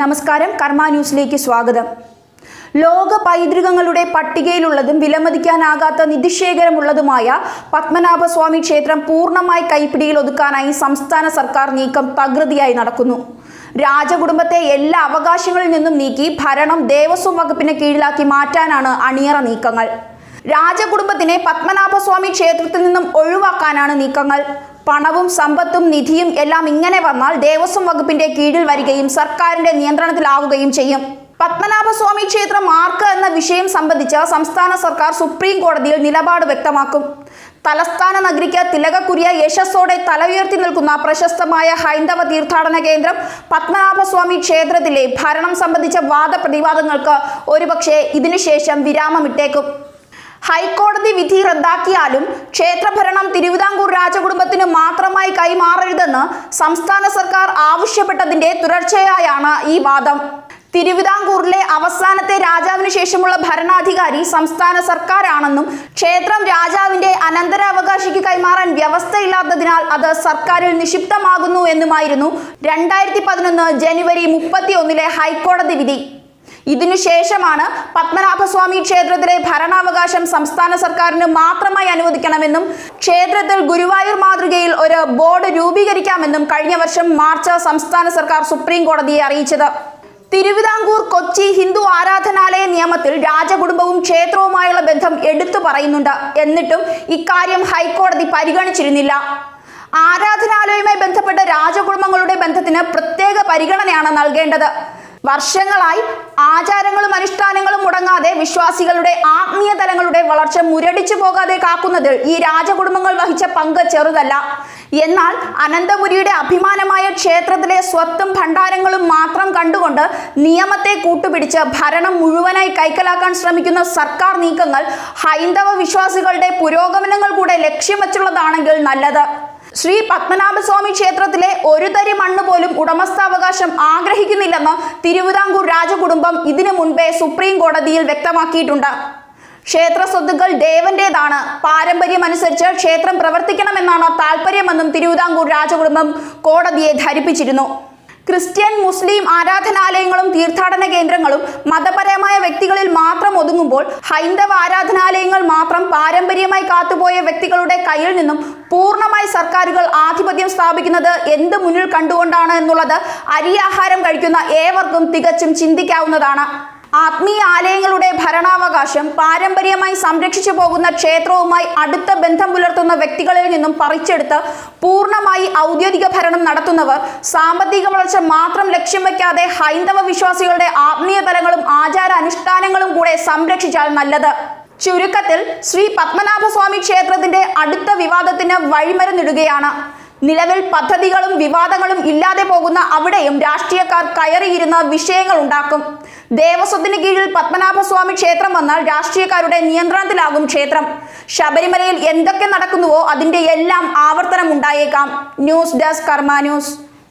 നമസ്കാരം. കർമ്മ ന്യൂസിലേക്ക് സ്വാഗതം. ലോക പൈതൃകങ്ങളുടെ പട്ടികയിലുള്ളതും വിലമതിക്കാനാകാത്ത നിധിശേഖരമുള്ളതുമായ പത്മനാഭസ്വാമി ക്ഷേത്രം പൂർണമായി കൈപ്പിടിയിൽ ഒതുക്കാനായി സംസ്ഥാന സർക്കാർ നീക്കം തകൃതിയായി നടക്കുന്നു. രാജകുടുംബത്തെ എല്ലാ അവകാശങ്ങളിൽ നിന്നും നീക്കി ഭരണം ദേവസ്വം വകുപ്പിന് കീഴിലാക്കി മാറ്റാനാണ് അണിയറ നീക്കങ്ങൾ. രാജകുടുംബത്തിനെ പത്മനാഭസ്വാമി ക്ഷേത്രത്തിൽ നിന്നും ഒഴിവാക്കാനാണ് നീക്കങ്ങൾ. പണവും സമ്പത്തും നിധിയും എല്ലാം ഇങ്ങനെ വന്നാൽ ദേവസ്വം വകുപ്പിന്റെ കീഴിൽ വരികയും സർക്കാരിന്റെ നിയന്ത്രണത്തിലാവുകയും ചെയ്യും. പത്മനാഭസ്വാമി ക്ഷേത്രം ആർക്ക് എന്ന വിഷയം സംബന്ധിച്ച് സംസ്ഥാന സർക്കാർ സുപ്രീം കോടതിയിൽ നിലപാട് വ്യക്തമാക്കും. തലസ്ഥാന നഗരിക്ക് തിലകക്കുരിയ യശസ്സോടെ തല ഉയർത്തി നിൽക്കുന്ന പ്രശസ്തമായ ഹൈന്ദവ തീർത്ഥാടന കേന്ദ്രം പത്മനാഭസ്വാമി ക്ഷേത്രത്തിലെ ഭരണം സംബന്ധിച്ച വാദപ്രതിവാദങ്ങൾക്ക് ഒരുപക്ഷെ ഇതിനുശേഷം വിരാമമിട്ടേക്കും. ഹൈക്കോടതി വിധി റദ്ദാക്കിയാലും ക്ഷേത്രഭരണം തിരുവിതാംകൂർ രാജകുടുംബത്തിന് മാത്രമായി കൈമാറരുതെന്ന് സംസ്ഥാന സർക്കാർ ആവശ്യപ്പെട്ടതിന്റെ തുടർച്ചയായാണ് ഈ വാദം. തിരുവിതാംകൂറിലെ അവസാനത്തെ രാജാവിന് ശേഷമുള്ള ഭരണാധികാരി സംസ്ഥാന സർക്കാരാണെന്നും ക്ഷേത്രം രാജാവിന്റെ അനന്തരാവകാശിക്ക് കൈമാറാൻ വ്യവസ്ഥയില്ലാത്തതിനാൽ അത് സർക്കാരിൽ നിക്ഷിപ്തമാകുന്നു എന്നുമായിരുന്നു രണ്ടായിരത്തി പതിനൊന്ന് ജനുവരി മുപ്പത്തി ഒന്നിലെ ഹൈക്കോടതി വിധി. ഇതിനുശേഷമാണ് പത്മനാഭസ്വാമി ക്ഷേത്രത്തിലെ ഭരണാവകാശം സംസ്ഥാന സർക്കാരിന് മാത്രമായി അനുവദിക്കണമെന്നും ക്ഷേത്രത്തിൽ ഗുരുവായൂർ മാതൃകയിൽ ഒരു ബോർഡ് രൂപീകരിക്കാമെന്നും കഴിഞ്ഞ വർഷം മാർച്ച് സംസ്ഥാന സർക്കാർ സുപ്രീം കോടതിയെ അറിയിച്ചത്. തിരുവിതാംകൂർ കൊച്ചി ഹിന്ദു ആരാധനാലയ നിയമത്തിൽ രാജകുടുംബവും ക്ഷേത്രവുമായുള്ള ബന്ധം എടുത്തു പറയുന്നുണ്ട്. എന്നിട്ടും ഇക്കാര്യം ഹൈക്കോടതി പരിഗണിച്ചിരുന്നില്ല. ആരാധനാലയവുമായി ബന്ധപ്പെട്ട രാജകുടുംബങ്ങളുടെ ബന്ധത്തിന് പ്രത്യേക പരിഗണനയാണ് നൽകേണ്ടത്. വർഷങ്ങളായി ആചാരങ്ങളും അനുഷ്ഠാനങ്ങളും മുടങ്ങാതെ വിശ്വാസികളുടെ ആത്മീയ തലങ്ങളുടെ വളർച്ച മുരടിച്ചു പോകാതെ കാക്കുന്നതിൽ ഈ രാജകുടുംബങ്ങൾ വഹിച്ച പങ്ക് ചെറുതല്ല. എന്നാൽ അനന്തപുരിയുടെ അഭിമാനമായ ക്ഷേത്രത്തിലെ സ്വത്തും ഭണ്ഡാരങ്ങളും മാത്രം കണ്ടുകൊണ്ട് നിയമത്തെ കൂട്ടുപിടിച്ച് ഭരണം മുഴുവനായി കൈക്കലാക്കാൻ ശ്രമിക്കുന്ന സർക്കാർ നീക്കങ്ങൾ ഹൈന്ദവ വിശ്വാസികളുടെ പുരോഗമനങ്ങൾ കൂടെ ലക്ഷ്യം വച്ചുള്ളതാണെങ്കിൽ നല്ലത്. ശ്രീ പത്മനാഭസ്വാമി ക്ഷേത്രത്തിലെ ഒരു തരി മണ്ണ് പോലും ഉടമസ്ഥാവകാശം ആഗ്രഹിക്കുന്നില്ലെന്ന് തിരുവിതാംകൂർ രാജകുടുംബം ഇതിനു മുൻപേ സുപ്രീം കോടതിയിൽ വ്യക്തമാക്കിയിട്ടുണ്ട്. ക്ഷേത്ര സ്വത്തുക്കൾ ദേവന്റേതാണ്. പാരമ്പര്യമനുസരിച്ച് ക്ഷേത്രം പ്രവർത്തിക്കണമെന്നാണ് താല്പര്യമെന്നും തിരുവിതാംകൂർ രാജകുടുംബം കോടതിയെ ധരിപ്പിച്ചിരുന്നു. ക്രിസ്ത്യൻ മുസ്ലിം ആരാധനാലയങ്ങളും തീർത്ഥാടന കേന്ദ്രങ്ങളും മതപരമായ വ്യക്തികളിൽ മാത്രം ഒതുങ്ങുമ്പോൾ ഹൈന്ദവ ആരാധനാലയങ്ങൾ പാരമ്പര്യമായി കാത്തുപോയ വ്യക്തികളുടെ കയ്യിൽ നിന്നും പൂർണമായി സർക്കാരുകൾ ആധിപത്യം സ്ഥാപിക്കുന്നത് എന്ത് മുന്നിൽ കണ്ടുകൊണ്ടാണ് എന്നുള്ളത് അരിയാഹാരം കഴിക്കുന്ന ഏവർക്കും തികച്ചും ചിന്തിക്കാവുന്നതാണ്. ആത്മീയ ആലയങ്ങളുടെ ഭരണാവകാശം പാരമ്പര്യമായി സംരക്ഷിച്ചു പോകുന്ന ക്ഷേത്രവുമായി അടുത്ത ബന്ധം പുലർത്തുന്ന വ്യക്തികളിൽ നിന്നും പറിച്ചെടുത്ത് പൂർണമായി ഔദ്യോഗിക ഭരണം നടത്തുന്നവർ സാമ്പത്തിക വളർച്ച മാത്രം ലക്ഷ്യം വയ്ക്കാതെ ഹൈന്ദവ വിശ്വാസികളുടെ ആത്മീയ തലങ്ങളും ആചാര അനുഷ്ഠാനങ്ങളും കൂടെ സംരക്ഷിച്ചാൽ നല്ലത്. ചുരുക്കത്തിൽ ശ്രീ പത്മനാഭസ്വാമി ക്ഷേത്രത്തിന്റെ അടുത്ത വിവാദത്തിന് വഴിമരുന്നിടുകയാണ്. നിലവിൽ പദ്ധതികളും വിവാദങ്ങളും ഇല്ലാതെ പോകുന്ന അവിടെയും രാഷ്ട്രീയക്കാർ കയറിയിരുന്ന വിഷയങ്ങൾ ഉണ്ടാക്കും. ദേവസ്വത്തിന് കീഴിൽ പത്മനാഭസ്വാമി ക്ഷേത്രം വന്നാൽ രാഷ്ട്രീയക്കാരുടെ നിയന്ത്രണത്തിലാകും ക്ഷേത്രം. ശബരിമലയിൽ എന്തൊക്കെ നടക്കുന്നുവോ അതിന്റെ എല്ലാം ആവർത്തനം ഉണ്ടായേക്കാം ന്യൂസ് ഡെസ്ക് കർമ്മ ന്യൂസ്.